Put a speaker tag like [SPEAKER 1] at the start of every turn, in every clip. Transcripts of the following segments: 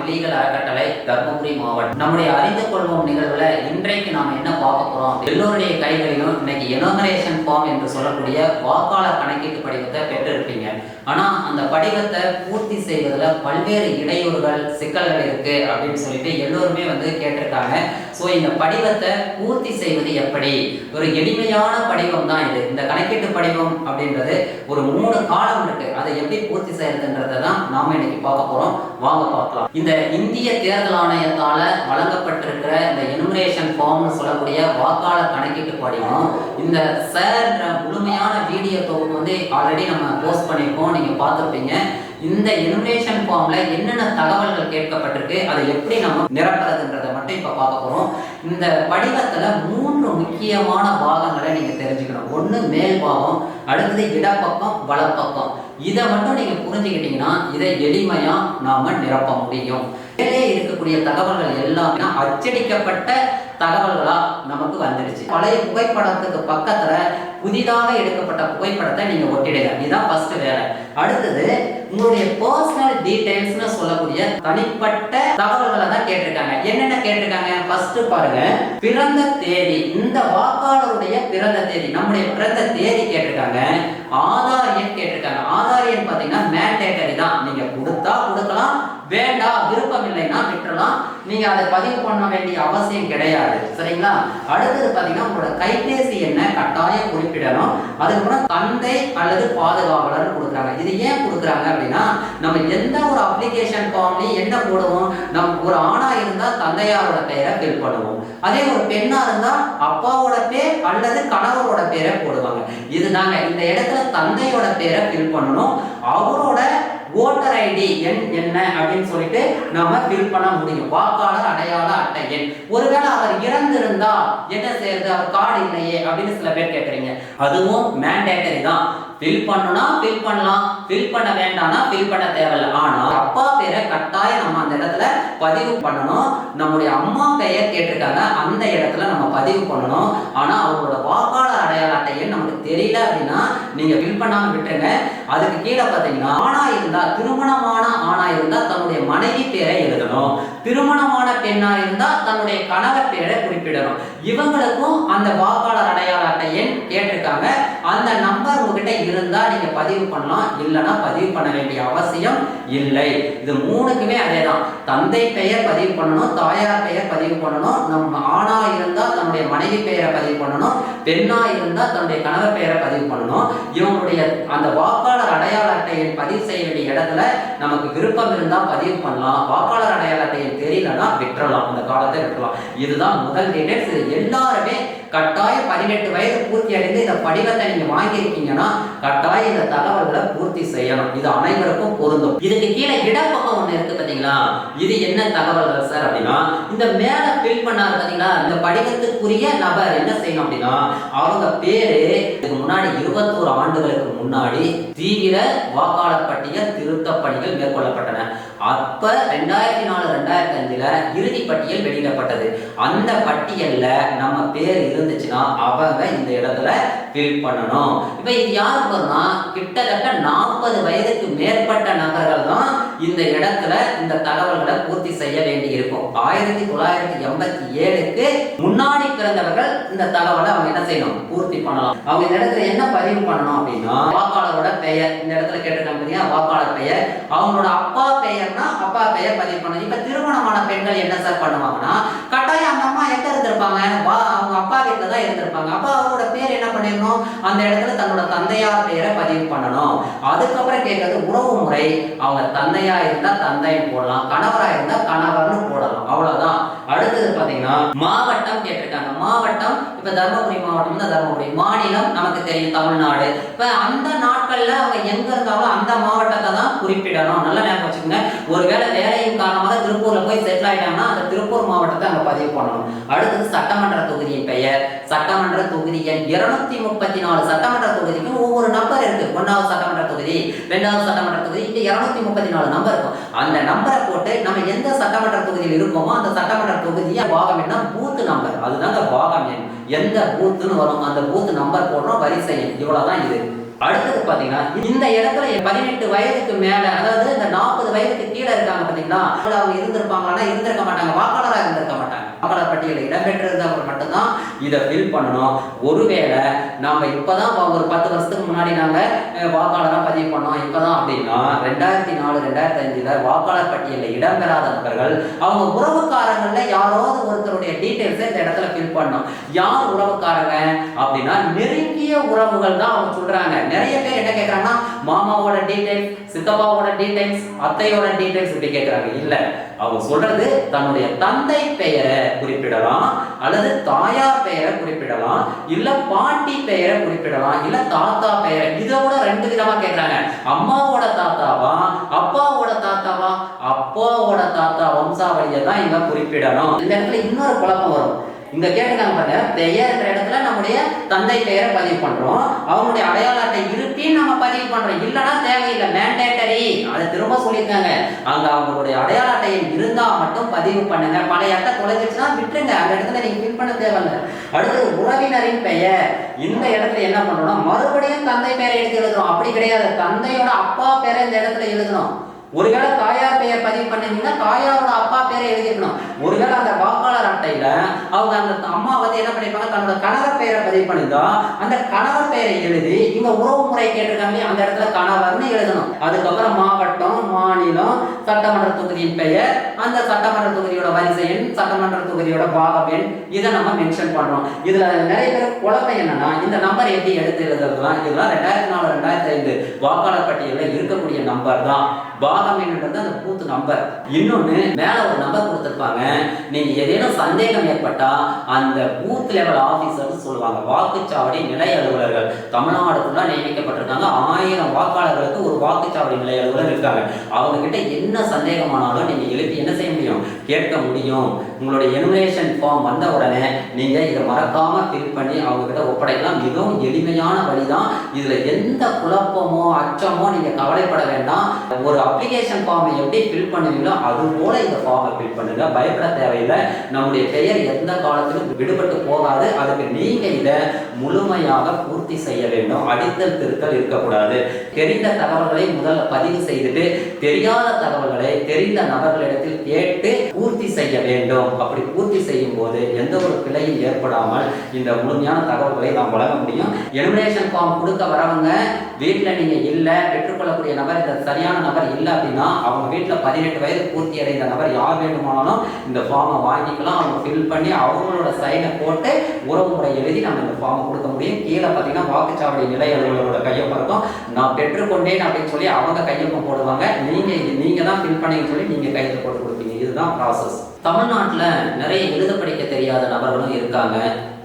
[SPEAKER 1] விழிகள் அறக்கட்டளை தர்மபுரி மாவட்டம். நம்முடைய அறிந்து கொள்வோம் நிகழ்வுல இன்றைக்கு நாம என்ன பார்க்க போறோம் எல்லோருடைய கைகளிலும் இன்னைக்கு எனோமரேஷன் ஃபார்ம் என்று சொல்லக்கூடிய வாக்காளர் கணக்கீட்டு படிவத்தை பெற்றிருப்பீங்க. ஆனால் அந்த படிவத்தை பூர்த்தி செய்வதில் பல்வேறு இடையூறுகள் சிக்கல்கள் இருக்கு அப்படின்னு சொல்லிட்டு எல்லோருமே வந்து கேட்டிருக்காங்க. ஸோ இந்த படிவத்தை பூர்த்தி செய்வது எப்படி? ஒரு எளிமையான படிவம் தான் இது. இந்த கணக்கீட்டு படிவம் அப்படின்றது ஒரு மூணு காலம் இருக்கு. அதை எப்படி பூர்த்தி செய்யறதுன்றதை தான் நாம இன்னைக்கு பார்க்க போறோம். வாங்க பார்க்கலாம். இந்த இந்திய தேர்தல் ஆணையத்தால வழங்கப்பட்டிருக்கிற இந்த எனுமரேஷன் ஃபார்ம்னு சொல்லக்கூடிய வாக்காளர் கணக்கீட்டு படிவம் இந்த சேர்ன்ற முழுமையான வீடியோ தொகுப்பு வந்து ஆல்ரெடி நம்ம போஸ்ட் பண்ணியிருக்கோம் நீங்க பார்த்துருப்பீங்க. இந்த எனுமரேஷன் ஃபார்ம்ல என்னென்ன தகவல்கள் கேட்கப்பட்டிருக்கு அதை எப்படி நம்ம நிரப்புறதுன்றதை மட்டும் இப்போ பார்க்க போகிறோம் இந்த படிவத்தில் மூன்று முக்கியமான பாகங்களை நீங்கள் தெரிஞ்சுக்கணும். ஒன்று மேல் பாகம் அடுத்தது இடப்பக்கம் வலப்பக்கம். இதை மட்டும் நீங்கள் புரிஞ்சுக்கிட்டீங்கன்னா இதை எளிமையாக நாம் நிரப்ப முடியும். மேலே இருக்கக்கூடிய தகவல்கள் எல்லாமே அச்சடிக்கப்பட்ட தகவல்களா நமக்கு வந்துடுச்சு. பழைய புகைப்படத்துக்கு பக்கத்துல புதிதாக எடுக்கப்பட்ட புகைப்படத்தை நீங்க ஒட்டிடுங்க. இதுதான் ஃபர்ஸ்ட் வேலை. அடுத்தது உங்களுடைய பர்சனல் டீடைல்ஸ்னு சொல்லக்கூடிய தனிப்பட்ட தகவல்களை தான் கேட்டிருக்காங்க. என்னென்ன கேட்டிருக்காங்க? ஃபர்ஸ்ட் பாருங்க. பிறந்த தேதி. இந்த வாக்காளருடைய பிறந்த தேதி. நம்முடைய பிறந்த தேதி கேட்டிருக்காங்க. ஆதார் எண் கேட்டிருக்காங்க. ஆதார் எண் பார்த்தீங்கன்னா மேண்டேட்டரி தான். நீங்க கொடுத்தா கொடுக்கலாம் வேண்டாம் விருப்பம் இல்லைன்னா விட்டுறலாம். நீங்க அதை பதிவு பண்ண வேண்டிய அவசியம் கிடையாது. சரிங்களா? அடுத்தது பாத்தீங்கன்னா உங்களோட கைபேசி எண்ணை கட்டாயம் குறிப்பிடணும். அதுக்கப்புறம் தந்தை அல்லது பாதுகாவலர் கொடுக்குறாங்க. இது ஏன் கொடுக்குறாங்க அப்படின்னா நம்ம எந்த ஒரு அப்ளிகேஷன் ஃபார்ம்லையும் என்ன போடுவோம்? நம்ம ஒரு ஆணா இருந்தா தந்தையாரோட பெயரை ஃபில் பண்ணுவோம். அதே ஒரு பெண்ணா இருந்தா அப்பாவோட பேர் அல்லது கணவரோட பேரை போடுவாங்க. இதுதாங்க. இந்த இடத்துல தந்தையோட பேரை ஃபில் பண்ணணும். அவரோட ஓட்டர் ஐடி எண் என்ன அப்படின்னு சொல்லிட்டு நாம ஃபில் பண்ண முடியும். வாக்காளர் அடையாள அட்டை எண். ஒருவேளை அவர் இறந்திருந்தா என்ன செய்யறது? அவர் கார்டு இல்லையே அப்படின்னு சில பேர் கேட்குறீங்க அதுவும் மேண்டேட்டரி தான். ஃபில் பண்ணணும்னா ஃபில் பண்ணலாம். ஃபில் பண்ண வேண்டாம்னா ஃபில் பண்ண தேவையில்லை. ஆனால் அப்பா பேரை கட்டாயம் நம்ம அந்த இடத்துல பதிவு பண்ணணும். நம்முடைய அம்மா பெயர் கேட்டிருக்காங்க. அந்த இடத்துல நம்ம பதிவு பண்ணணும். ஆனால் அவங்களோட வாக்காளர் அடையாள அட்டை எண் நமக்கு தெரியல அப்படின்னா நீங்கள் ஃபில் பண்ணாமல் விட்டுருங்க. அதுக்கு கீழே பார்த்தீங்கன்னா ஆணா இருந்தால் திருமணமான ஆணா இருந்தால் தன்னுடைய மனைவி பேரை எழுதணும். திருமணமான பெண்ணா இருந்தால் தன்னுடைய கணவர் பேரை குறிப்பிடணும். இவங்களுக்கும் அந்த வாக்காளர் அடையாள அட்டை எண் கேட்டிருக்காங்க. அந்த நம்பர் உங்ககிட்ட இருந்தா நீங்க பதிவு பண்ணலாம். இல்லைன்னா பதிவு பண்ண வேண்டிய அவசியம் இல்லை. இது மூணுக்குமே அதேதான். தந்தை பெயர் பதிவு பண்ணணும் தாயார் பெயர் பதிவு பண்ணணும். நம்ம ஆணா இருந்தா தன்னுடைய மனைவி பெயரை பதிவு பண்ணணும். பெண்ணா இருந்தா தன்னுடைய கணவர் பெயரை பதிவு பண்ணணும். இவங்களுடைய அந்த வாக்காளர் அடையாள அட்டையை பதிவு செய்ய வேண்டிய இடத்துல நமக்கு விருப்பம் இருந்தா பதிவு பண்ணலாம். வாக்காளர் அடையாள அட்டையை தெரியலன்னா விட்டுறலாம். அந்த காலத்தை விட்டுறலாம். இதுதான் முதல் டீடைல்ஸ் இது எல்லாருமே கட்டாயம் பதினெட்டு வயது பூர்த்தி அடைந்து இந்த படிவத்தை நீங்க வாங்கியிருக்கீங்கன்னா கட்டாயம் இந்த தகவல்களை பூர்த்தி செய்யணும். இது அனைவருக்கும் பொருந்தும். இதுக்கு கீழே இடப்பக்கம் ஒண்ணு இருக்கு பார்த்தீங்களா இது என்ன தகவல்கள் சார் அப்படின்னா இந்த மேல ஃபில் பண்ணாரு பார்த்தீங்களா இந்த படிவத்துக்குரிய நபர் என்ன செய்யணும் அப்படின்னா அவங்க பேரு இதுக்கு முன்னாடி இருபத்தோரு ஆண்டுகளுக்கு முன்னாடி தீவிர வாக்காளர் பட்டியல் திருத்த பணிகள் மேற்கொள்ளப்பட்டன. அப்ப ரெண்டாயிரத்தி நாலு ரெண்டாயிரத்தி அஞ்சுல இறுதி பட்டியல் வெளியிடப்பட்டது. அந்த பட்டியல்ல நம்ம பேர் இருந்துச்சுன்னா அவங்க இந்த இடத்துல ஃபில் பண்ணணும். இப்ப இது யாருக்கு வரும்னா கிட்டத்தட்ட நாற்பது வயதுக்கு மேற்பட்ட நபர்கள் தான் இந்த இடத்துல இந்த தகவல்களை பூர்த்தி செய்ய வேண்டி இருக்கும் ஆயிரத்தி தொள்ளாயிரத்தி எண்பத்தி ஏழுக்கு முன்னாடி பிறந்தவர்கள் இந்த தகவலை அவங்க என்ன செய்யணும்? பூர்த்தி பண்ணலாம். அவங்க இந்த இடத்துல என்ன பதிவு பண்ணணும் அப்படின்னா வாக்காளரோட பெயர். இந்த இடத்துல கேட்டிருக்காங்க பார்த்தீங்கன்னா வாக்காளர் பெயர். அவங்களோட அப்பா பெயர் பெயர்னா அப்பா பெயர் பதிவு பண்ணணும். இப்ப திருமணமான பெண்கள் என்ன சார் பண்ணுவாங்கன்னா கட்டாயம் அந்த அம்மா எங்க இருந்திருப்பாங்க? வா அவங்க அப்பா வீட்டுல தான் இருந்திருப்பாங்க. அப்பா அவரோட பேர் என்ன பண்ணிடணும்? அந்த இடத்துல தன்னோட தந்தையார் பெயரை பதிவு பண்ணணும். அதுக்கப்புறம் கேட்கறது உறவு முறை. அவங்க தந்தையா இருந்தா தந்தைன்னு போடலாம். கணவரா இருந்தா கணவர்னு போடலாம். அவ்வளவுதான். அடுத்தது பாத்தீங்கன்னா மாவட்டம் கேட்டிருக்காங்க. இப்ப தருமபுரி மாவட்டம் தான் தருமபுரி. மாநிலம் நமக்கு தெரியும் தமிழ்நாடு. இப்ப அந்த நாட்கள்ல அவங்க எங்க இருந்தாலும் அந்த மாவட்டத்தை தான் குறிப்பிடணும். நல்ல ஞாபகம் வச்சுக்கோங்க. ஒருவேளை வேலையின் காரணமாக திருப்பூர்ல போய் செட்டில் ஆயிட்டாங்கன்னா அந்த திருப்பூர் மாவட்டத்தை அங்க பதிவு பண்ணணும். அடுத்தது சட்டமன்ற தொகுதியின் பெயர். சட்டமன்ற தொகுதி எண் இருநூத்தி முப்பத்தி நாலு. சட்டமன்ற தொகுதிக்கும் ஒவ்வொரு நம்பர் இருக்கு. ஒன்றாவது சட்ட தொகுதி ரெண்டாவது சட்டமன்ற தொகுதி இங்கே இரநூத்தி முப்பத்தி நாலு நம்பர் இருக்கும். அந்த நம்பரை போட்டு நம்ம எந்த சட்டமன்ற தொகுதியில் இருக்கோமோ அந்த சட்டமன்ற தொகுதியை பாகம் என்ன பூத்து நம்பர் அதுதாங்க பாகம் எண். எந்த பூத்துன்னு வரும். அந்த பூத்து நம்பர் போடுறோம். வரிசை எண். இவ்வளோதான் இது. அடுத்தது பாத்தீங்கன்னா இந்த இடத்துல பதினெட்டு வயதுக்கு மேல அதாவது இந்த நாற்பது வயதுக்கு கீழே இருக்காங்க பாத்தீங்களா அவங்க இருந்திருப்பாங்களா இருந்திருக்க மாட்டாங்க வாக்காளராக இருந்திருக்க மாட்டாங்க. வாக்காளர் பட்டியலில் இடம்பெற்றிருந்தவங்க மட்டும்தான் இதை ஃபில் பண்ணணும். ஒருவேளை நாம இப்பதான் ஒரு பத்து வருஷத்துக்கு முன்னாடி நாங்க வாக்காளராக வாக்காளரா பதிவு பண்ணோம். இப்பதான் அப்படின்னா ரெண்டாயிரத்தி நாலு ரெண்டாயிரத்தி அஞ்சுல வாக்காளர் பட்டியலில் இடம்பெறாத நபர்கள் அவங்க உறவுக்காரங்கள்ல யாராவது ஒருத்தருடைய டீடைல்ஸை இந்த இடத்துல ஃபில் பண்ணணும். யார் உறவுக்காரங்க அப்படின்னா நிறைய நெருங்கிய உறவுகள் தான் அவங்க சொல்றாங்க. நிறைய பேர் என்ன கேட்கறாங்கன்னா மாமாவோட டீடைல்ஸ் சித்தப்பாவோட டீடைல்ஸ் அத்தையோட டீடைல்ஸ் இப்படி கேட்கறாங்க இல்ல. அவங்க சொல்றது தன்னுடைய தந்தை பெயரை குறிப்பிடலாம் அல்லது தாயார் பெயரை குறிப்பிடலாம் இல்ல பாட்டி பெயரை குறிப்பிடலாம் இல்ல தாத்தா பெயரை. இதோட ரெண்டு விதமா கேட்கறாங்க அம்மாவோட தாத்தாவா அப்பாவோட தாத்தாவா அப்பாவோட தாத்தா வம்சாவளியை தான் இங்க குறிப்பிடணும். இந்த இடத்துல இன்னொரு குழப்பம் வரும். இங்க கேட்டுக்காங்க பாருங்க. பெயர்ன்ற இடத்துல நம்முடைய தந்தை பெயரை பதிவு பண்றோம். அவங்களுடைய அடையாள அட்டை இருப்பின்னு நம்ம பதிவு பண்றோம். இல்லைன்னா தேவையில்லை. மேண்டேட்டரி அதை திரும்ப சொல்லியிருக்காங்க அங்க அவங்களுடைய அடையாள அட்டையில் இருந்தால் இருந்தா மட்டும் பதிவு பண்ணுங்க. பழைய அட்டை தொலைஞ்சிச்சுன்னா விட்டுருங்க. அந்த இடத்துல நீங்க ஃபில் பண்ண தேவையில்லை. அடுத்து உறவினரின் பெயர். இந்த இடத்துல என்ன பண்றோம்னா மறுபடியும் தந்தை பெயரை எடுத்து எழுதுறோம் அப்படி கிடையாது. தந்தையோட அப்பா பெயரை இந்த இடத்துல எழுதணும். ஒருவேளை தாயார் பெயர் பதிவு பண்ணிருந்தீங்கன்னா தாயாரோட அப்பா பேரை எழுதிக்கணும் ஒருவேளை அந்த வாக்காளர் அட்டையில அவங்க அந்த அம்மா வந்து என்ன பண்ணிருப்பாங்க? தன்னோட கணவர் பெயரை பதிவு பண்ணிருந்தா அந்த கணவர் பெயரை எழுதி இவங்க உறவு முறை கேட்டிருக்காங்க அந்த இடத்துல கணவர்னு எழுதணும். அதுக்கப்புறம் மாவட்டம் மாநிலம் சட்டமன்ற தொகுதியின் பெயர் அந்த சட்டமன்ற தொகுதியோட வரிசை எண் சட்டமன்ற தொகுதியோட பாகம் எண் இதை நம்ம மென்ஷன் பண்றோம். இதுல நிறைய பேர் குழப்பம் என்னன்னா இந்த நம்பர் எப்படி எடுத்து எழுதுறதுலாம் இதெல்லாம் ரெண்டாயிரத்தி நாலு ரெண்டாயிரத்தி ஐந்து வாக்காளர் பட்டியலில் இருக்கக்கூடிய நம்பர் தான். பாகம் எண்ணுன்றது அந்த பூத்து நம்பர் இன்னொன்னு மேல ஒரு நம்பர் கொடுத்துருப்பாங்க. நீங்க ஏதேனும் சந்தேகம் ஏற்பட்டா அந்த பூத் லெவல் ஆபீசர் சொல்லுவாங்க. வாக்குச்சாவடி நிலை அலுவலர்கள். தமிழ்நாடு நியமிக்கப்பட்டிருக்காங்க. ஆயிரம் வாக்காளர்களுக்கு ஒரு வாக்குச்சாவடி நிலை அலுவலர் இருக்காங்க. அவங்க கிட்ட என்ன சந்தேகமானாலும் நீங்க எழுப்பி என்ன செய்ய முடியும்? கேட்க முடியும். உங்களுடைய எனுமரேஷன் ஃபார்ம் வந்த உடனே நீங்க இதை மறக்காம ஃபில் பண்ணி அவங்க கிட்ட ஒப்படைக்கலாம். மிகவும் எளிமையான வழிதான். இதுல எந்த குழப்பமோ அச்சமோ நீங்க கவலைப்பட வேண்டாம். ஒரு அப்ளிகேஷன் ஃபார்மை எப்படி ஃபில் பண்ணுவீங்களோ அது போல இந்த ஃபார்மை ஃபில் பண்ணுங்க. பயப்பட தேவையில்லை. நம்முடைய பெயர் எந்த காலத்திலும் விடுபட்டு போகாது. அதுக்கு நீங்க இதை முழுமையாக பூர்த்தி செய்ய வேண்டும். அடித்தல் திருத்தல் இருக்கக்கூடாது. தெரிந்த தகவல்களை முதல்ல பதிவு செய்துட்டு தெரியாத தகவல்களை தெரிந்த நபர்களிடத்தில் கேட்டு பூர்த்தி செய்ய வேண்டும். அப்படி பூர்த்தி செய்யும் போது எந்த ஒரு பிழையும் ஏற்படாமல் இந்த முழுமையான தகவல்களை நாம் வழங்க முடியும். எலிமினேஷன் ஃபார்ம் கொடுக்க வரவங்க வீட்டில் நீங்க இல்லை பெற்றுக்கொள்ளக்கூடிய நபர் இந்த சரியான நபர் இல்லை அப்படின்னா அவங்க வீட்டில் பதினெட்டு வயது பூர்த்தி அடைந்த நபர் யார் வேண்டுமானாலும் இந்த ஃபார்மை வாங்கிக்கலாம். அவங்க ஃபில் பண்ணி அவங்களோட சைனை போட்டு உறவுமுறை எழுதி நம்ம இந்த ஃபார்மை கொடுக்க முடியும். கீழே பார்த்தீங்கன்னா வாக்குச்சாவடி நிலை அலுவலரோட கையொப்பம் இருக்கும். நான் பெற்றுக்கொண்டேன் அப்படின்னு சொல்லி அவங்க கையொப்பம் போடுவாங்க. நீங்கள் இது நீங்கள் தான் ஃபில் பண்ணீங்கன்னு சொல்லி நீங்கள் கையெழுத்து போட்டு கொடுப்பீங்க. இதுதான் ப்ராசஸ் தமிழ்நாட்டில் நிறைய எழுத படிக்க தெரியாத நபர்களும் இருக்காங்க.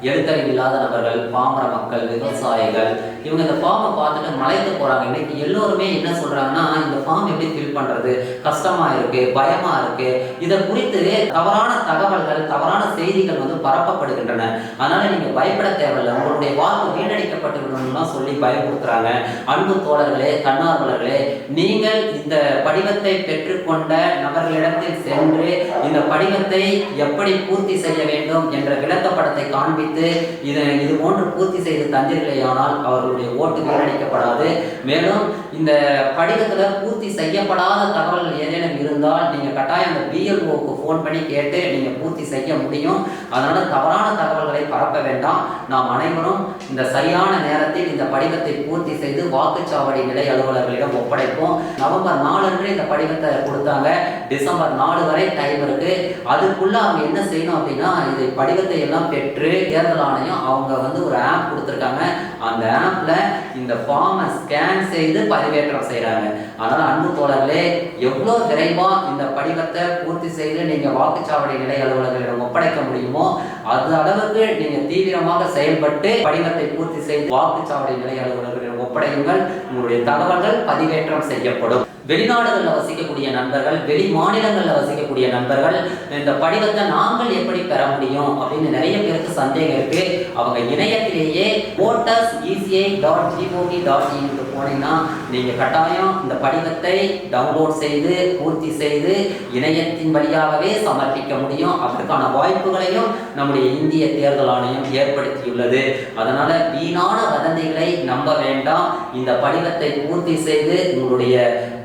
[SPEAKER 1] எழுத்தறிவு இல்லாத நபர்கள் பாமர மக்கள் விவசாயிகள் இவங்க இந்த ஃபார்மை பார்த்துட்டு மலைத்து போறாங்க. இன்னைக்கு எல்லோருமே என்ன சொல்றாங்கன்னா இந்த ஃபார்ம் எப்படி ஃபில் பண்றது? கஷ்டமா இருக்கு பயமா இருக்கு. இதை குறித்து தவறான தகவல்கள் தவறான செய்திகள் வந்து பரப்பப்படுகின்றன. அதனால நீங்க பயப்பட தேவையில்லை. உங்களுடைய வாக்கு வீணடிக்கப்பட்டு விடணும்லாம் சொல்லி பயமுறுத்துறாங்க. அன்பு தோழர்களே தன்னார்வலர்களே நீங்கள் இந்த படிவத்தை பெற்றுக்கொண்ட நபர்களிடத்தில் சென்று இந்த படிவத்தை எப்படி பூர்த்தி செய்ய வேண்டும் என்ற விளக்கப்படத்தை காண்பித்து இதை இது போன்று பூர்த்தி செய்து தந்தீர்களேயானால் அவர்களுடைய ஓட்டு வீணடிக்கப்படாது மேலும் இந்த படிவத்தில் பூர்த்தி செய்யப்படாத தகவல்கள் ஏதேனும் இருந்தால் நீங்கள் கட்டாயம் அந்த பிஎல்ஓக்கு ஃபோன் பண்ணி கேட்டு நீங்கள் பூர்த்தி செய்ய முடியும். அதனால் தவறான தகவல்களை பரப்ப வேண்டாம். நாம் அனைவரும் இந்த சரியான நேரத்தில் இந்த படிவத்தை பூர்த்தி செய்து வாக்குச்சாவடி நிலை அலுவலர்களிடம் ஒப்படைப்போம். நவம்பர் நாலன்று இந்த படிவத்தை கொடுத்தாங்க. டிசம்பர் நாலு வரை டைம் இருக்குது அதுக்குள்ளே அவங்க என்ன செய்யணும் அப்படின்னா இது படிவத்தை எல்லாம் பெற்று தேர்தல் ஆணையம் அவங்க வந்து ஒரு ஆப் கொடுத்துருக்காங்க. அந்த ஆப்பில் இந்த ஃபார்மை ஸ்கேன் செய்து பதிவேற்றம் செய்கிறாங்க அதனால அன்பு தோழர்களே எவ்வளோ விரைவாக இந்த படிவத்தை பூர்த்தி செய்து நீங்க வாக்குச்சாவடி நிலை அலுவலர்களிடம் ஒப்படைக்க முடியுமோ அது அளவுக்கு நீங்க தீவிரமாக செயல்பட்டு படிவத்தை பூர்த்தி செய்து வாக்குச்சாவடி நிலை அலுவலர்களிடம் ஒப்படையுங்கள். உங்களுடைய தகவல்கள் பதிவேற்றம் செய்யப்படும். வெளிநாடுகளில் வசிக்கக்கூடிய நண்பர்கள் வெளி மாநிலங்களில் வசிக்கக்கூடிய நண்பர்கள் இந்த படிவத்தை நாங்கள் எப்படி பெற முடியும் அப்படின்னு நிறைய பேருக்கு சந்தேகம் இருக்கு. அவங்க இணையத்திலேயே ஓட்ட voters ECI dot gov dot in போனீங்கன்னா நீங்கள் கட்டாயம் இந்த படிவத்தை டவுன்லோட் செய்து பூர்த்தி செய்து இணையத்தின் வழியாகவே சமர்ப்பிக்க முடியும். அதற்கான வாய்ப்புகளையும் நம்முடைய இந்திய தேர்தல் ஆணையம் ஏற்படுத்தியுள்ளது. அதனால் வீணான வதந்திகளை நம்ப வேண்டாம். இந்த படிவத்தை பூர்த்தி செய்து உங்களுடைய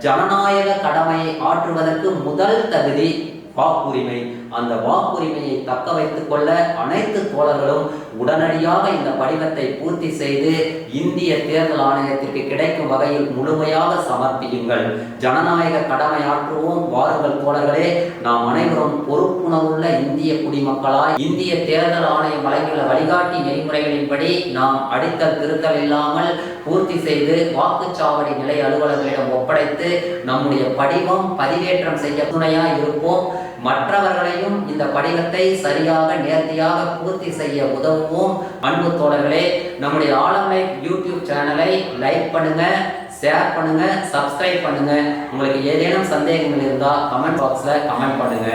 [SPEAKER 1] ஜனநாயக கடமையை ஆற்றுவதற்கு முதல் தகுதி வாக்குரிமை. அந்த வாக்குரிமையை தக்க வைத்துக் கொள்ள அனைத்து தோழர்களும் உடனடியாக இந்த படிவத்தை பூர்த்தி செய்து இந்திய தேர்தல் ஆணையத்திற்கு கிடைக்கும் வகையில் முழுமையாக சமர்ப்பியுங்கள். ஜனநாயக கடமையாற்றுவோம் வாருங்கள் தோழர்களே. நாம் அனைவரும் பொறுப்புணர்வுள்ள இந்திய குடிமக்களாய் இந்திய தேர்தல் ஆணையம் வழங்கியுள்ள வழிகாட்டி நெறிமுறைகளின்படி நாம் அடித்தல் திருத்தல் இல்லாமல் பூர்த்தி செய்து வாக்குச்சாவடி நிலை அலுவலர்களிடம் ஒப்படைத்து நம்முடைய படிவம் பதிவேற்றம் செய்ய துணையாக இருப்போம். மற்றவர்களையும் இந்த படிவத்தை சரியாக நேர்த்தியாக பூர்த்தி செய்ய உதவுவோம். அன்பு தோழர்களே நம்முடைய ஆளுமை யூடியூப் சேனலை லைக் பண்ணுங்க ஷேர் பண்ணுங்க சப்ஸ்கிரைப் பண்ணுங்க. உங்களுக்கு ஏதேனும் சந்தேகங்கள் இருந்தால் கமெண்ட் பாக்ஸில் கமெண்ட் பண்ணுங்க.